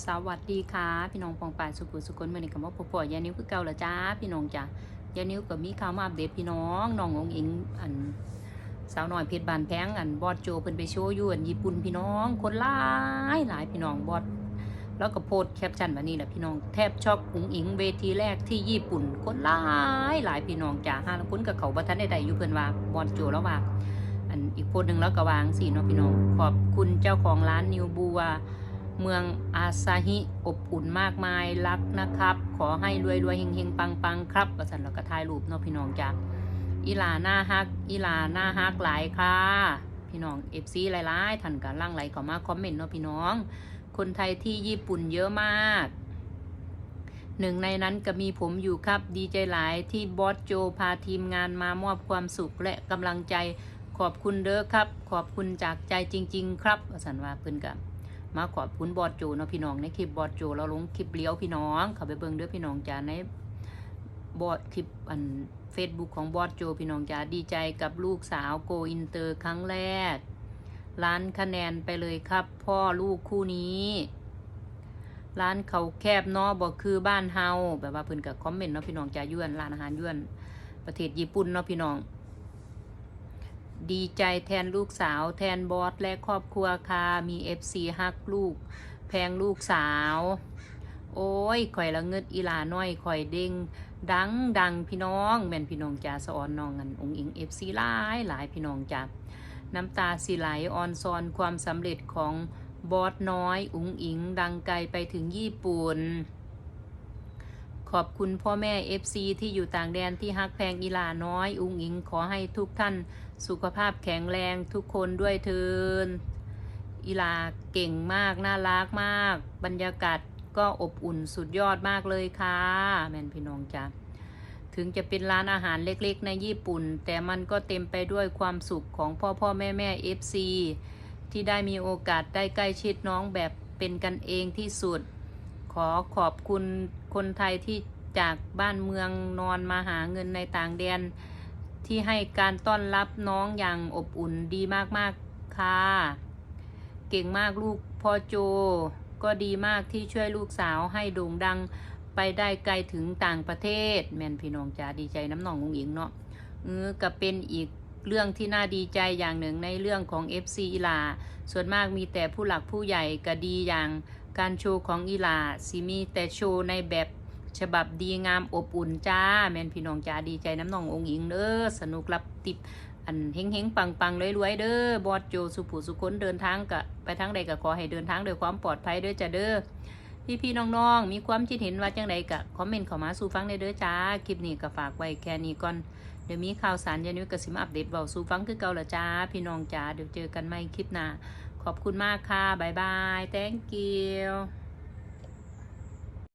สวัสดีค่ะ พี่น้องปองปาสุขุสุคนเมื่อนี้กับว่าพ่อยานิ้วคือเก่าละจ้า พี่น้องจ้ะยานิ้วกับมีข่าวมาอัปเดตพี่น้องน้ององอิงอันสาวน้อยเพชรบานแพงอันบอดโจเพิ่นไปโชว์อยู่อันญี่ปุ่นพี่น้องคนหลายหลายพี่น้องบอดแล้วก็โพสแคปชั่นแบบนี้แหละพี่น้องแทบช็อกอุงอิงเวทีแรกที่ญี่ปุ่นคนหลายหลายพี่น้องจ้ะห้าละคนกับเขาบัทันใดๆอยู่เพิ่นว่าบอดโจแล้วว่าอันอีกโพสหนึ่งแล้วก็วางสิเนาะพี่น้องขอบคุณเจ้าของร้านนิวบัว เมืองอาซาฮิอบอุ่นมากมายรักนะครับ ขอให้รวยรวยๆเฮงเฮงปังปังๆครับประสันเราก็ถ่ายรูปเนาะพี่น้องจ้ะอีลาหน้าฮักอีลาหน้าฮักหลายค่ะ พี่น้องเอฟซีหลายๆท่านก็ล่างไหลเข้ามาคอมเมนต์เนาะพี่น้อง คนไทยที่ญี่ปุ่นเยอะมากหนึ่งในนั้นก็มีผมอยู่ครับดีใจหลายที่บอสโจพาทีมงานมามอบความสุขและกำลังใจขอบคุณเด้อครับ ขอบคุณจากใจจริง ๆ ครับประสันว่าเพิ่นกับ มาขอบคุณบอดโจเนาะพี่น้องในคลิปบอดโจเราลงคลิปเลี้ยวพี่น้องเข้าไปเบิ่งเด้อพี่น้องจ้าในบอดคลิปอันเฟซบุ๊กของบอดโจพี่น้องจ้าดีใจกับลูกสาวโกอินเตอร์ครั้งแรก ล้านคะแนนไปเลยครับ พ่อลูกคู่นี้ร้านเขาแคบเนาะบอกคือบ้านเฮาแบบว่าเพิ่นกับคอมเมนต์เนาะพี่น้องจ้าย้วนร้านอาหารย้วน ประเทศญี่ปุ่นเนาะพี่น้อง ดีใจแทนลูกสาว แทนบอสและครอบครัวค่ะมีเอฟซีฮักลูก แพงลูกสาว โอ้ยข่อยละเงิดอีลาน้อยข่อยเด้งดังดังพี่น้องแม่นพี่น้องจ่าสอนน้องกันองอิงเอฟซีหลายหลายพี่น้องจ่าน้ำตาสิไหลออนซอนความสำเร็จของบอสน้อยอุงอิง ดังไกลไปถึงญี่ปุ่น ขอบคุณพ่อแม่ FC ที่อยู่ต่างแดนที่ฮักแพงอีลาน้อย อุงอิงขอให้ทุกท่านสุขภาพแข็งแรงทุกคนด้วยเทินอีลาเก่งมาก น่ารักมาก บรรยากาศก็อบอุ่นสุดยอดมากเลยค่ะ แมนพี่น้องจ้ะถึงจะเป็นร้านอาหารเล็กๆ ในญี่ปุ่น แต่มันก็เต็มไปด้วยความสุขของพ่อพ่อแม่แม่ FC ที่ได้มีโอกาสได้ใกล้ชิดน้องแบบเป็นกันเองที่สุด ขอขอบคุณคนไทยที่จากบ้านเมืองนอนมาหาเงินในต่างแดน ที่ให้การต้อนรับน้องอย่างอบอุ่นดีมากๆค่ะ เก่งมากลูกพ่อโจ ก็ดีมากที่ช่วยลูกสาวให้โด่งดังไปได้ไกลถึงต่างประเทศ แม่นพี่น้องจ๋าดีใจน้ำหนองงงอิงเนาะเออก็เป็นอีกเรื่องที่น่าดีใจอย่างหนึ่งในเรื่องของ FC อีลา ส่วนมากมีแต่ผู้หลักผู้ใหญ่ก็ดีอย่าง การโชว์ของอีหลาสิมีแต่โชว์ในแบบฉบับดีงามอบอุ่นจ้า แมนพี่น้องจ้าดีใจน้ำนององค์อิงเด้อสนุกรับติบอันเฮงเฮงปังปังรวยๆเด้อบอดโจสุผูสุคนเดินทางกะไปทางใดก็ขอให้เดินทางด้วยความปลอดภัยด้อจ้าเด้อพี่พี่น้องๆ มีความคิดเห็นว่าจังใดกะคอมเมนต์เข้ามาสู่ฟังได้เด้อจ้า คลิปนี้ก็ฝากไว้แค่นี้ก่อน เดี๋ยวมีข่าวสารยานุ้ยกสิมาอัปเดตเบาสู่ฟังคือเก่าละจ้า พี่น้องจ้าเดี๋ยวเจอกันใหม่คลิปหน้า ขอบคุณมากค่ะ บ๊ายบาย thank you